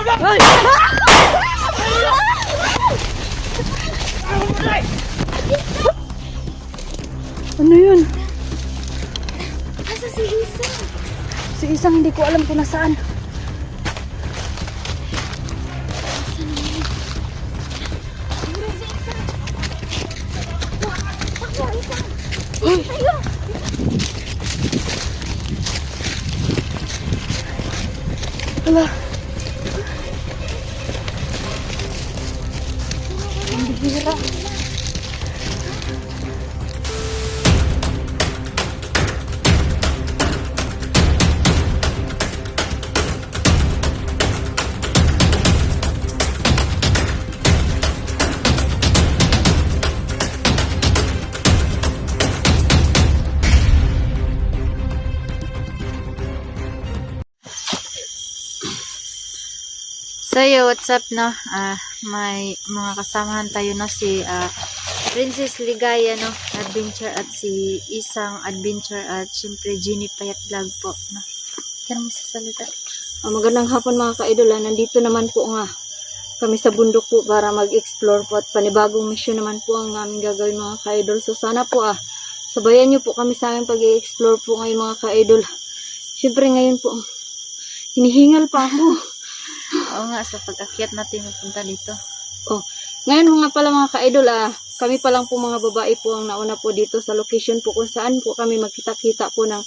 Ano yun? Nasa si Lisa. Si isang hindi ko alam kung nasaan. So, yo, what's up, no? Ah, may mga kasamahan tayo, no? Si ah, Princess Ligaya, no? Adventure at si Isang Adventure at syempre Ginny Payat Vlog po, no? Kaya mo sasalita. Ah, magandang hapon mga ka-idol. ah. Nandito naman po nga kami sa bundok po para mag-explore po at panibagong mission naman po ang aming gagawin mga ka-idol. So sana po ah, sabayan niyo po kami sa aming pag-explore po ngayon mga ka-idol. Siyempre ngayon po, hinihingal pa ako. Oo nga, sa pag-akyat natin mapunta dito. Oh, ngayon mga pala mga ka-idol ah, kami pa lang po mga babae po ang nauna po dito sa location po kung saan po kami magkita-kita po ng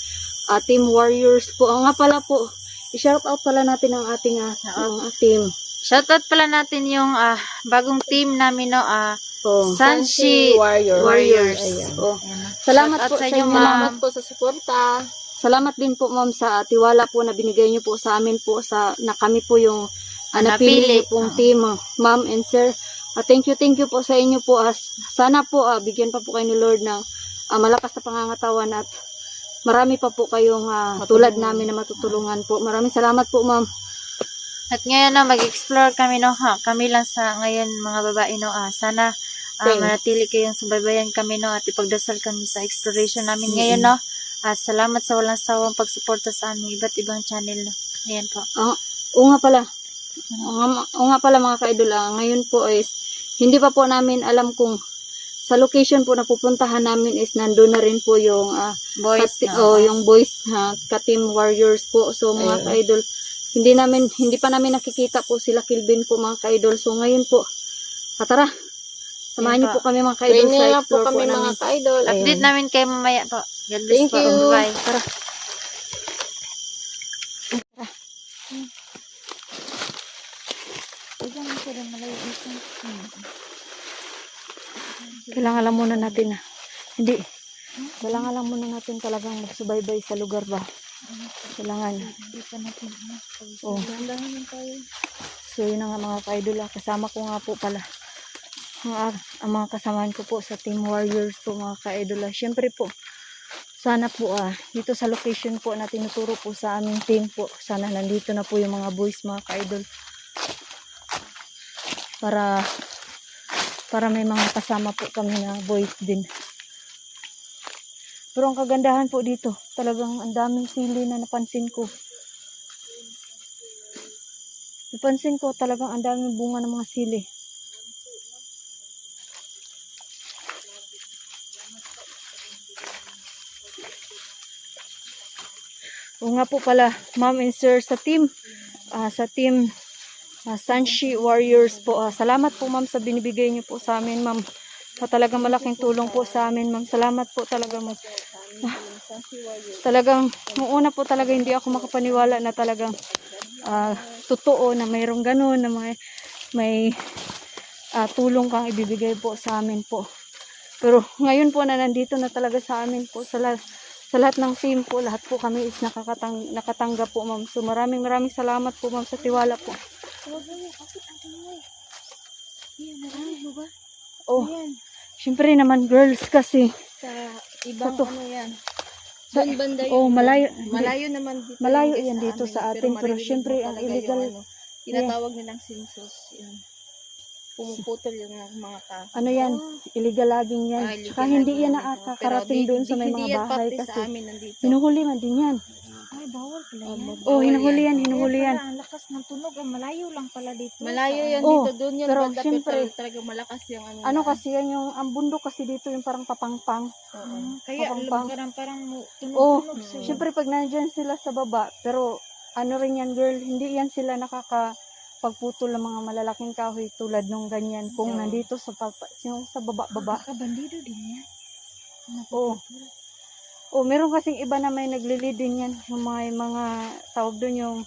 ah, Team Warriors po. Ang nga pala po, i-shout out pala natin ang ating ah, ang team. Shoutout pala natin yung ah, bagong team namin, no? Ah, Oh. Sanshi Warrior. Warriors. Ayan. Oh. Ayan? Salamat po sa inyo, ma'am. po sa suporta. Salamat din po ma'am sa tiwala po na binigay niyo po sa amin po sa na kami po yung uh, napili pong Oo. team ma'am and sir. Ah, thank you thank you po sa inyo po as sana po ah, bigyan pa po kayo ni Lord ng ah, malakas na pangangatawan at marami pa po kayong ah, tulad namin na matutulungan po. Maraming salamat po ma'am. At ngayon na mag-explore kami no ha. Kami lang sa ngayon mga babae no ah. Sana Okay. manatili kayong subaybayan kami no at ipagdasal kami sa exploration namin Mm. ngayon no. Ah, salamat sa walang sawang pagsuporta sa aming iba't ibang channel. Ayan po. Ah, oo nga pala. Oo nga, oo nga pala mga ka-idol, ah, ngayon po is hindi pa po namin alam kung sa location po na pupuntahan namin is nandun na rin po yung ah, Boys Kati- no. oh, yung boys ha, ka-team warriors po. So mga Ayun. ka-idol, hindi namin hindi pa namin nakikita po sila Kilvin po mga ka-idol. So ngayon po, ah, tara. Samahan Ayun niyo po. kami mga ka-idol sa na po explore po kami namin. mga ka-idol. Update Ayan. namin kayo mamaya po. God bless Thank po. you. Bye. Tara. Kailangan lang muna natin na. Hindi. Kailangan lang muna natin talagang magsubaybay sa lugar ba. Kailangan. Oh. So yun na nga mga ka-idol ah. Kasama ko nga po pala. Ar- ang mga kasamahan ko po sa Team Warriors po mga ka-idol ah. Siyempre po, sana po ah, dito sa location po na tinuturo po sa aming team po. Sana nandito na po yung mga boys mga ka-idol. Para para may mga kasama po kami na boys din. Pero ang kagandahan po dito, talagang ang daming sili na napansin ko. Napansin ko talagang ang daming bunga ng mga sili. O nga po pala, ma'am and sir, sa team, ah, sa team ah, Sanshi Warriors po. ah, salamat po ma'am sa binibigay niyo po sa amin, ma'am. Sa talagang malaking tulong po sa amin, ma'am. Salamat po talaga, ma'am. Ah, talagang, nung po talaga hindi ako makapaniwala na talagang ah, totoo na mayroong ganun, na may, may ah, tulong kang ibibigay po sa amin po. Pero ngayon po na nandito na talaga sa amin po sa, sa lahat ng team po, lahat po kami is nakakatang, nakatanggap po ma'am. So maraming maraming salamat po ma'am sa tiwala po. Oh, syempre naman girls kasi. Sa ibang Sa to. ano yan. Sa- Doon banda yun. Oh, malayo. Malayo naman dito. Malayo yan dito sa atin, pero maririnig syempre mo ang illegal. ano, tinatawag nilang sensus. Yun. Pumuputol yung mga kahoy. Ano yan? Illegal laging yan. Ah, Tsaka hindi yan nakakarating doon sa may mga bahay kasi. Pinuhuli man din yan. Ay, bawal pala yan. Oh, hinuhuli yan, hinuhuli yan. ang lakas ng tunog. Ang malayo lang pala dito. Malayo yan Oh, dito, doon yan pero banda, syempre, pero talagang malakas yung ano. Ano kasi yan yung, ang bundok kasi dito yung parang papangpang. Oo. Ah, kaya alam, parang parang Oh, tunog-tunog siya. Siyempre pag nandyan sila sa baba, pero ano rin yan girl, hindi yan sila nakaka pagputol ng mga malalaking kahoy tulad nung ganyan. Kung Oo. nandito sa papa, yung sa baba-baba. Baka bandido din yan. Oo. O meron kasing iba na may naglilid din yan. Yung mga, mga tawag doon yung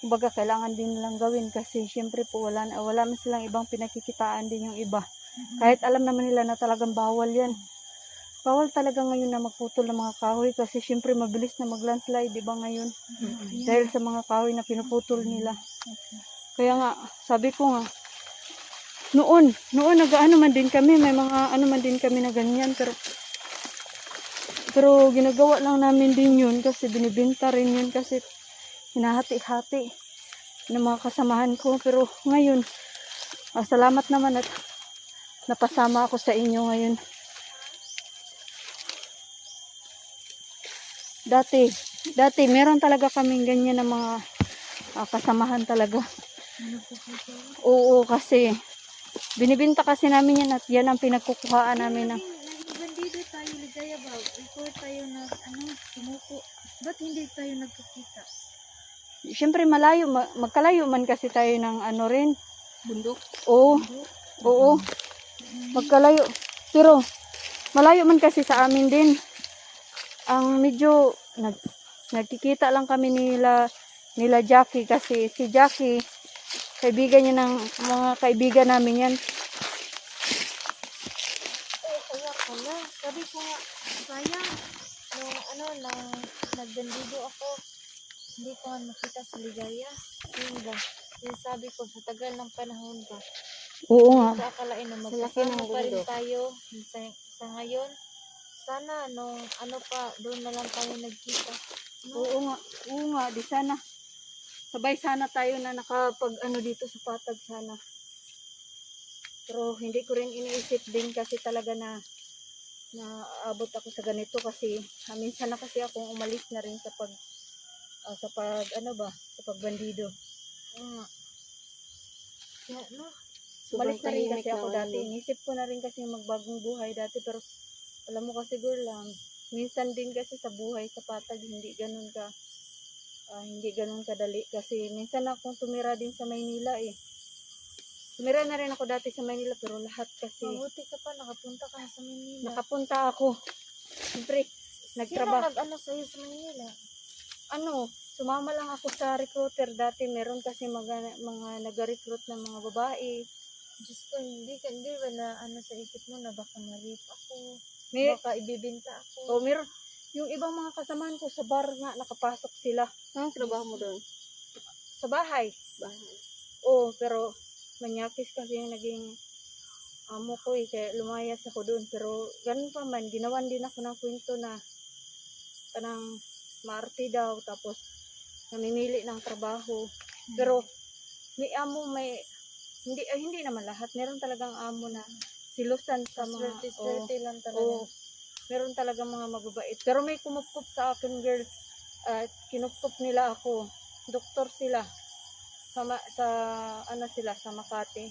kumbaga kailangan din nilang gawin kasi syempre po wala, na- wala man silang ibang pinakikitaan din yung iba. Kahit alam naman nila na talagang bawal yan. Bawal talaga ngayon na magputol ng mga kahoy kasi syempre mabilis na mag-landslide, di ba ngayon? Ayan. Dahil sa mga kahoy na pinuputol nila. Kaya nga, sabi ko nga, noon, noon nag-ano man din kami, may mga ano man din kami na ganyan, pero pero ginagawa lang namin din yun kasi binibinta rin yun kasi hinahati-hati ng mga kasamahan ko. Pero ngayon, ah, salamat naman at napasama ako sa inyo ngayon. Dati, dati meron talaga kaming ganyan na mga ah, kasamahan talaga. Oo, kasi binibinta kasi namin yan at yan ang pinagkukuhaan namin ng bandido tayo, ligaya ba? Before tayo na, ano, sumuko. Ba't hindi tayo nagkakita? Siyempre malayo, ma- magkalayo man kasi tayo ng ano rin. Bundok. Oo, oo, magkalayo. Pero malayo man kasi sa amin din. Ang medyo nag, nagkikita lang kami nila nila Jackie kasi si Jackie kaibigan niya ng mga kaibigan namin yan. Eh, kaya pala. Sabi ko nga, sayang. Nung ano, nang nagbandido ako, hindi ko nga nakita si Ligaya. Yun ba? Yung sabi ko, sa tagal ng panahon ba, Oo nga. sa akalain na magkasama pa rin tayo sa, sa ngayon. Sana nung ano pa, doon na lang tayo nagkita. No? Oo nga, oo nga, di sana. Sabay sana tayo na nakapag ano dito sa patag sana. Pero hindi ko rin iniisip din kasi talaga na na abot ako sa ganito kasi ah, minsan na kasi akong umalis na rin sa pag ah, sa pag ano ba, sa pagbandido. Nga. Kaya, no? Umalis na rin kasi ako dati. no? Inisip ko na rin kasi magbagong buhay dati pero alam mo kasi girl lang, minsan din kasi sa buhay sa patag hindi ganun ka ah, hindi ganun kadali kasi minsan akong tumira din sa Maynila eh. Tumira na rin ako dati sa Maynila pero lahat kasi Mabuti ka pa, nakapunta ka sa Manila. nakapunta ako. Siyempre, nagtrabaho. Sino nag-ano sa'yo sa Manila? ano, sumama lang ako sa recruiter dati. Meron kasi mga, mga nag-recruit ng mga babae. Diyos ko, hindi, ka- hindi ba na ano sa isip mo na baka ma-rape ako, May, baka ibibinta ako. oh, meron, yung ibang mga kasamahan ko sa bar nga, nakapasok sila Anong trabaho mo doon? sa bahay. Bahay. Oo, pero manyakis kasi yung naging amo ko eh, kaya lumayas ako doon. Pero ganun pa man, ginawan din ako ng kwento na kanang maarte daw, tapos namimili ng trabaho. Pero may amo, may, hindi, ay, hindi naman lahat. Meron talagang amo na silusan sa mga. Swerte-swerte lang talaga. Oo. Meron talaga mga mababait. Pero may kumupkup sa akin, girl. At kinupkup nila ako. Doktor sila. Sa, sa ano sila, sa Makati.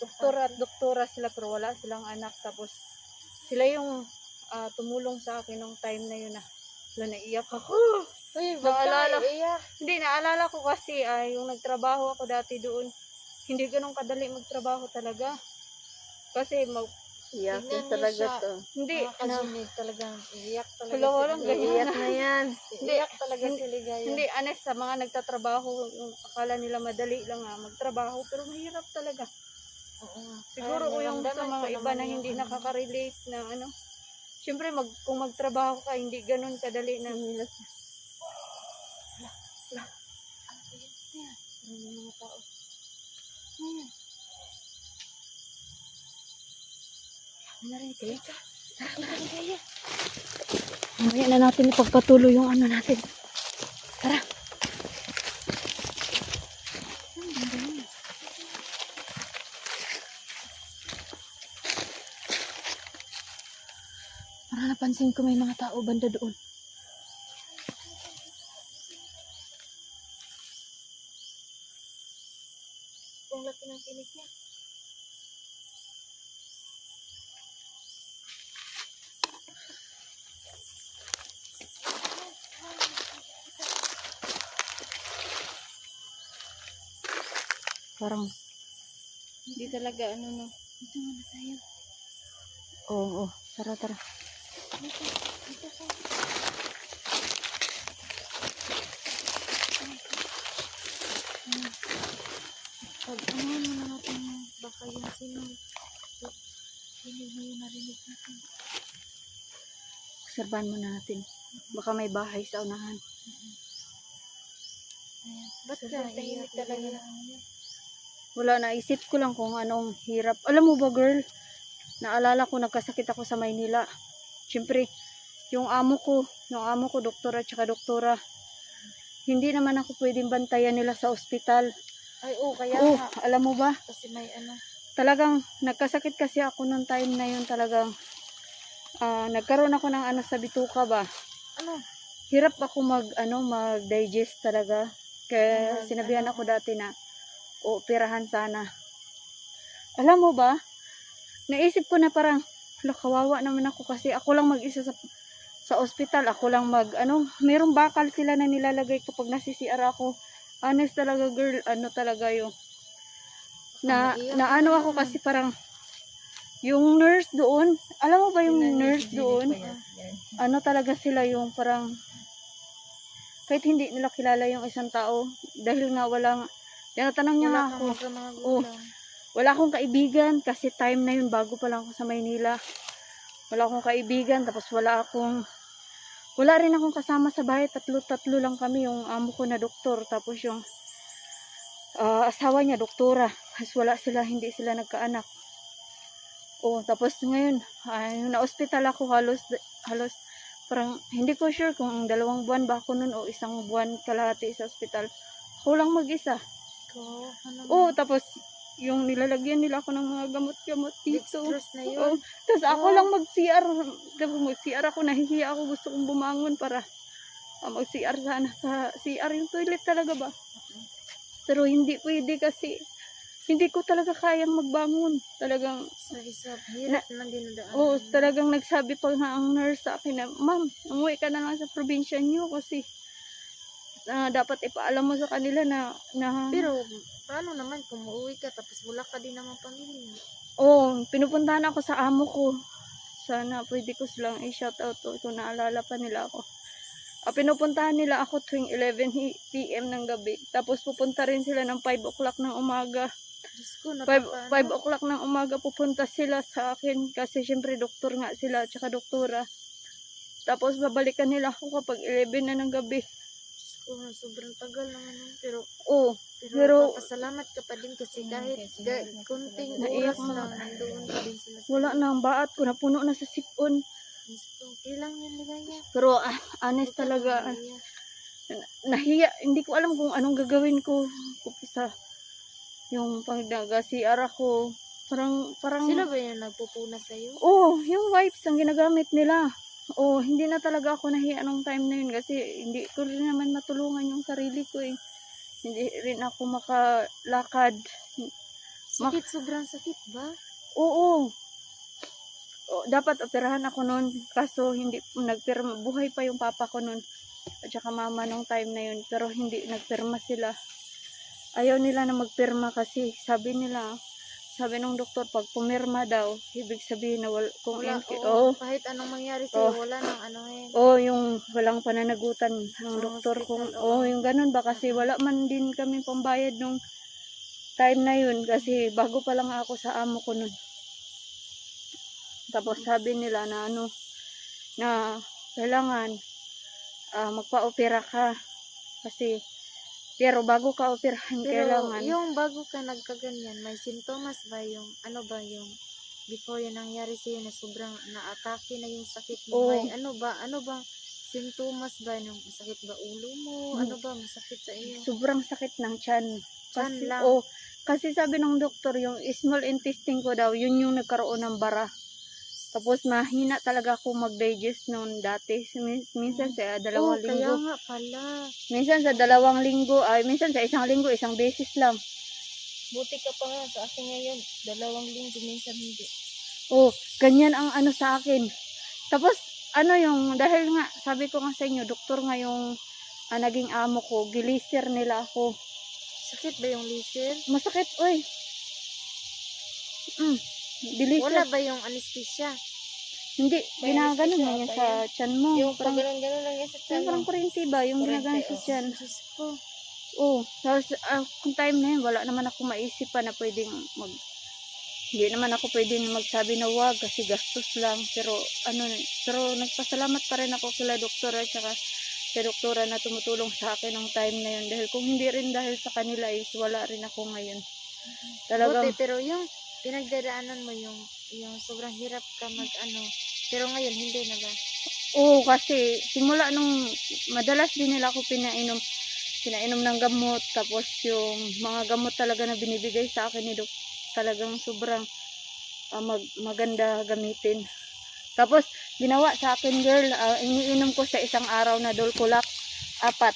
Doktor at doktora sila pero wala silang anak. Tapos sila yung ah, tumulong sa akin nung time na yun na. Wala, naiyak ako. Uy, Naalala. Hindi, naalala ko kasi ah, yung nagtrabaho ako dati doon. Hindi ganun kadali magtrabaho talaga. Kasi mag, Iyakin talaga siya. to. hindi, Mga ano, kasinig talagang iiyak talaga Wala, si walang Ligaya. ganyan. Iyak na yan. Iiyak talaga Hindi- si Ligaya. Hindi, honest, sa mga nagtatrabaho, yung akala nila madali lang nga magtrabaho, pero mahirap talaga. Oo. Siguro Kaya ko yung sa mga ko iba na yung hindi ano. nakaka-relate na ano. Siyempre, mag, kung magtrabaho ka, hindi ganun kadali na. Ano yung mga tao? Ano na Mamaya na natin ipagpatuloy yung ano natin. Tara. Para napansin ko may mga tao banda doon. Ang laki ng tinig niya. Parang, Hindi talaga ano no. Dito muna tayo. oo, oh, tara, tara. Dito, dito. Pag ano muna natin yung baka yung sino. Hindi mo yung narinig natin. Obserbahan muna natin. Baka may bahay sa unahan. Ayan. Ba't ka tahimik talaga na Wala, naisip ko lang kung anong hirap. Alam mo ba, girl? Naalala ko, nagkasakit ako sa Maynila. Siyempre, yung amo ko, yung amo ko, doktora at saka doktora, hindi naman ako pwedeng bantayan nila sa ospital. Ay, oo, kaya Oh, nga. alam mo ba? Kasi may ano. Talagang, nagkasakit kasi ako nung time na yun talagang, ah, nagkaroon ako ng ano sa bituka ba? Ano? hirap ako mag ano mag-digest talaga. Kaya Mag- sinabihan ano? ako dati na ooperahan sana. Alam mo ba? Naisip ko na parang hala, kawawa naman ako kasi ako lang mag-isa sa sa ospital. Ako lang mag ano, merong bakal sila na nilalagay ko pag nasi-CR ako. Honest talaga girl, ano talaga yung na na ano ako kasi parang yung nurse doon, alam mo ba yung nurse doon? ano talaga sila yung parang kahit hindi nila kilala yung isang tao dahil nga walang tinatanong niya Wala ako. Oh. wala akong kaibigan kasi time na yun bago pa lang ako sa Maynila. Wala akong kaibigan tapos wala akong wala rin akong kasama sa bahay. Tatlo-tatlo lang kami yung amo ko na doktor tapos yung ah, asawa niya doktora. Tapos wala sila hindi sila nagkaanak. Oh tapos ngayon ay na hospital ako halos halos parang hindi ko sure kung dalawang buwan ba ako nun o isang buwan kalahati sa hospital. Ako lang mag-isa Ko, ano oh tapos yung nilalagyan nila ako ng mga gamot-gamot dito na yun. Oo. Tapos ako Oh. lang mag-CR. Tapos mag-CR ako, nahihiya ako. Gusto kong bumangon para ah, mag-CR sana sa CR. Yung toilet talaga ba? Pero hindi pwede kasi hindi ko talaga kayang magbangon. Talagang, Sa isa, hirap na dinadaan. oh, talagang nagsabi pa nga ang nurse sa akin na, Ma'am, umuwi ka na lang sa probinsya niyo kasi ah, dapat ipaalam mo sa kanila na, na Pero, paano naman kung uuwi ka tapos wala ka din naman pamilya? Oo, oh, pinupuntahan ako sa amo ko. Sana pwede ko silang i-shout out to kung naalala pa nila ako. Ah, pinupuntahan nila ako tuwing 11 hi- p.m. ng gabi. Tapos pupunta rin sila ng 5 o'clock ng umaga. Diyos ko, 5, napapa, 5 o'clock ng umaga pupunta sila sa akin kasi syempre doktor nga sila tsaka doktora. Tapos babalikan nila ako kapag 11 na ng gabi. Ko, sobrang tagal naman. nun. Pero, Oo, pero, Pero- papasalamat ka pa din kasi kahit ga, kunting oras lang, nandoon pa din sila. wala na ang baat ko. Napuno na sa sipon. Ko, kailang yan ligaya. Pero ah, honest talaga, ah, nahiya, hindi ko alam kung anong gagawin ko kung sa yung pag nag-CR ako. Parang, parang, Sila ba yung nagpupuna sa'yo? oh, yung wipes ang ginagamit nila. Oh, hindi na talaga ako nahiya nung time na yun kasi hindi ko rin naman matulungan yung sarili ko eh. Hindi rin ako makalakad. Mak- Sakit, sobrang sakit ba? Oo. O, dapat operahan ako noon kaso hindi nagpirma buhay pa yung papa ko noon at saka mama nung time na yun pero hindi nagpirma sila ayaw nila na magpirma kasi sabi nila sabi nung doktor pag pumirma daw ibig sabihin na wal, kung Wala, in- oo. oh, Kahit anong mangyari sa'yo, Oh. wala nang ano eh. oh yung walang pananagutan ng Sa doktor kung hospital, oh oo. yung ganun ba kasi wala man din kami pambayad nung time na yun kasi bago pa lang ako sa amo ko nun tapos sabi nila na ano na kailangan ah, magpa-opera ka kasi pero bago ka operahan Pero kailangan yung bago ka nagkaganyan, may sintomas ba yung, ano ba yung, before yung nangyari sa'yo na sobrang na-atake na yung sakit mo? Oo. May ano ba, ano bang sintomas ba? Yung masakit ba ulo mo? Hmm. Ano ba masakit sa iyo? sobrang sakit ng tiyan Tiyan kasi, lang. oh, kasi sabi ng doktor yung small intestine ko daw yun yung nagkaroon ng bara tapos mahina talaga ako mag-digest noon dati Min- minsan sa Oh, dalawang kaya linggo nga pala. minsan sa dalawang linggo ay minsan sa isang linggo isang beses lang Buti ka pa nga sa akin ngayon. Dalawang linggo minsan hindi. Oh, ganyan ang ano sa akin. Tapos, ano yung, dahil nga, sabi ko nga sa inyo, doktor nga yung ah, naging amo ko, gilisir nila ako. Sakit ba yung liser? Masakit, oy. Mm, gilisir. Wala ba yung anesthesia? Hindi, anesthesia na yan sa tiyan mo. yung parang, ganun-ganun lang yan sa yung tiyan parang mo. kurente ba, yung Kurente, ginaganon sa oh. tiyan. Diyos ko. Oo. Tapos, ah, kung time na yun, wala naman ako maisip pa na pwedeng mag... Hindi naman ako pwedeng magsabi na wag kasi gastos lang. Pero, ano, pero nagpasalamat pa rin ako kila doktora at saka sa doktora na tumutulong sa akin ng time na yun. Dahil kung hindi rin dahil sa kanila is wala rin ako ngayon. Talagang, Buti, pero yung pinagdadaanan mo yung yung sobrang hirap ka mag ano. Pero ngayon hindi na ba? oo kasi simula nung madalas din nila ako pinainom pinainom ng gamot tapos yung mga gamot talaga na binibigay sa akin ni Dok talagang sobrang ah, mag, maganda gamitin tapos ginawa sa akin girl ah, iniinom ko sa isang araw na Dolcolac apat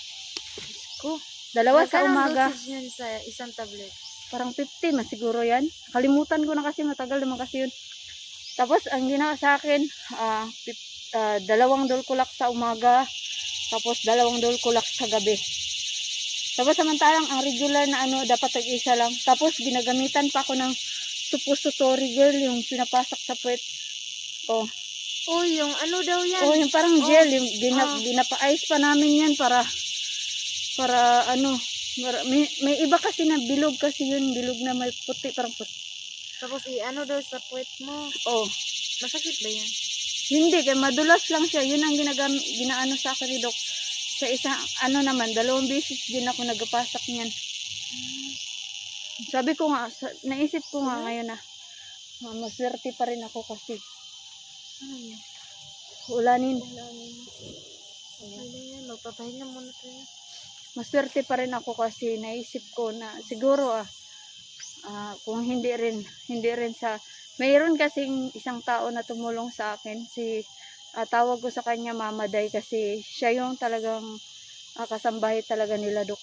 Ko. dalawa sa Magkano umaga sa isang tablet? Parang 50 man siguro yan kalimutan ko na kasi matagal naman kasi yun tapos ang ginawa sa akin ah, pip- ah, dalawang Dolcolac sa umaga tapos dalawang Dolcolac sa gabi tapos samantalang ang regular na ano dapat tag isa lang tapos ginagamitan pa ako ng suppository girl yung pinapasak sa puwet oh Oh, yung ano daw yan? oh yung parang Oh. gel yung gina, Oh. ginapa-ice pa namin yan para para ano may, may iba kasi na bilog kasi yun bilog na may puti parang puti Tapos i-ano daw sa puwet mo. oh Masakit ba yan? Hindi, kaya madulas lang siya. Yun ang ginagam, ginaano sa akin ni Doc. Sa isang, ano naman, dalawang beses din ako nagpasak niyan. Sabi ko nga, sa, naisip ko nga ngayon na, ma- maswerte pa rin ako kasi Ano yan? ulanin. Ulanin. Ano yan? Magpapahinga muna tayo. Maswerte pa rin ako kasi naisip ko na siguro ah, ah, kung hindi rin, hindi rin sa, mayroon kasing isang tao na tumulong sa akin, si, ah, tawag ko sa kanya Mama Day kasi siya yung talagang ah, kasambahay talaga nila Dok.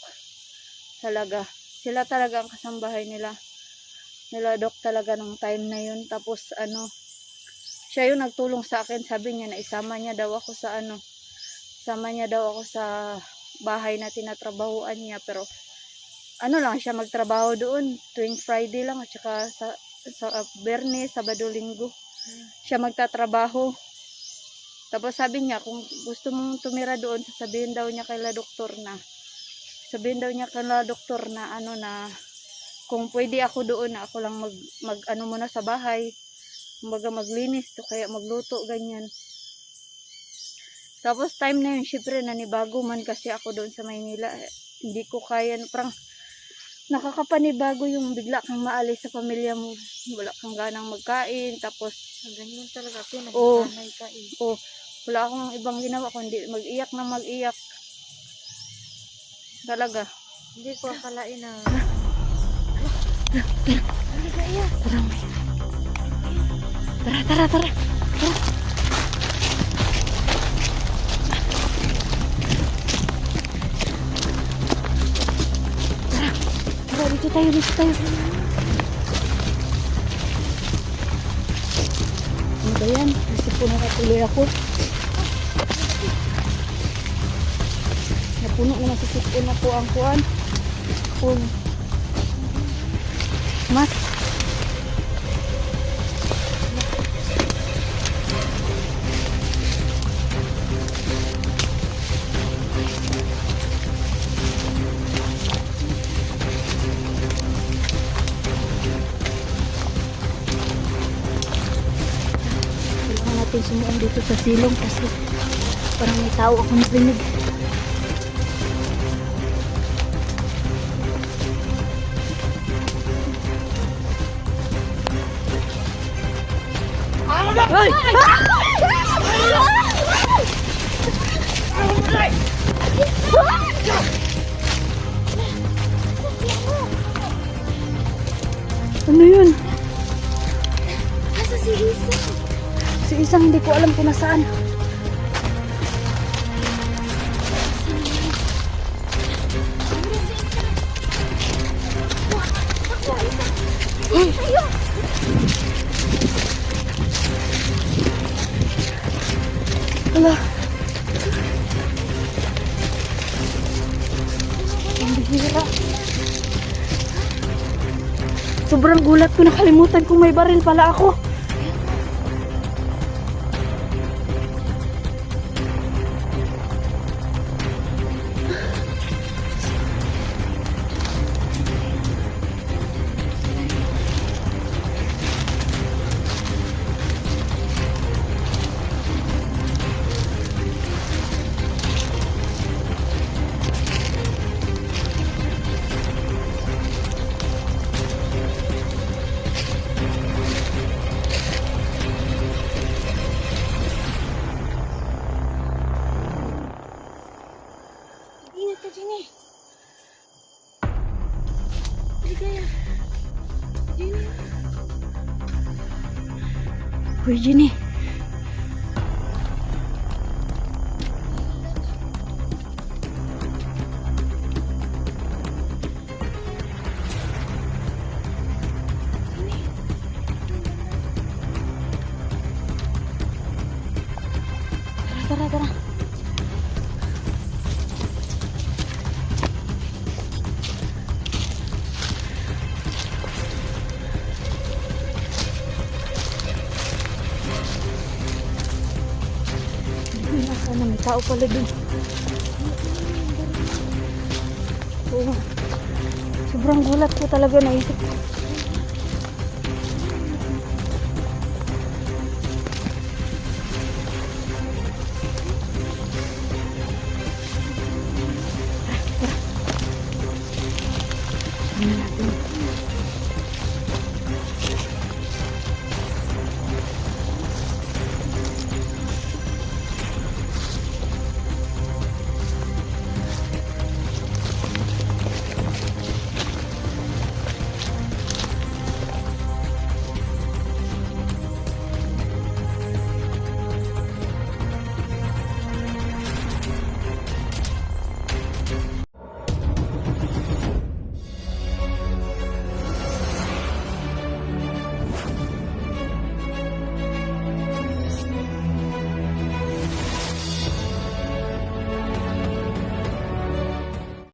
Talaga. Sila talaga ang kasambahay nila. Nila Dok talaga nung time na yun. Tapos ano, siya yung nagtulong sa akin. Sabi niya na isama niya daw ako sa ano, isama niya daw ako sa bahay na tinatrabahuan niya. Pero ano lang siya magtrabaho doon tuwing Friday lang at saka sa, sa uh, Bernes, Sabado, Linggo. Siya magtatrabaho. Tapos sabi niya, kung gusto mong tumira doon, sasabihin daw niya kay la doktor na, sabihin daw niya kay la doktor na ano na, kung pwede ako doon na ako lang mag, mag ano muna sa bahay, kumbaga maglinis to kaya magluto ganyan. Tapos time na yun, syempre nanibago man kasi ako doon sa Maynila. Hindi ko kaya, parang nakakapanibago yung bigla kang maalis sa pamilya mo. Wala kang ganang magkain, tapos ganyan talaga. Kasi nagsanay ka eh. oh, wala akong ibang ginawa kundi mag-iyak na mag-iyak. Talaga. Hindi ko akalain na... Tara, tara, tara. Tara. Dito tayo, dito tayo. Ano ba yan? Kasi po nakatuloy ako. Napuno na masisipon ako ang kuan. Kung mas Sumuong dito sa silong kasi parang may tao ako narinig. Ay! Ano ko alam kung nasaan. Uy! Ala! Ang bihira. Sobrang gulat ko nakalimutan kung may baril pala ako. Uy, Jenny. tao pala dun. Oh, sobrang gulat ko talaga naisip ko. Ano natin?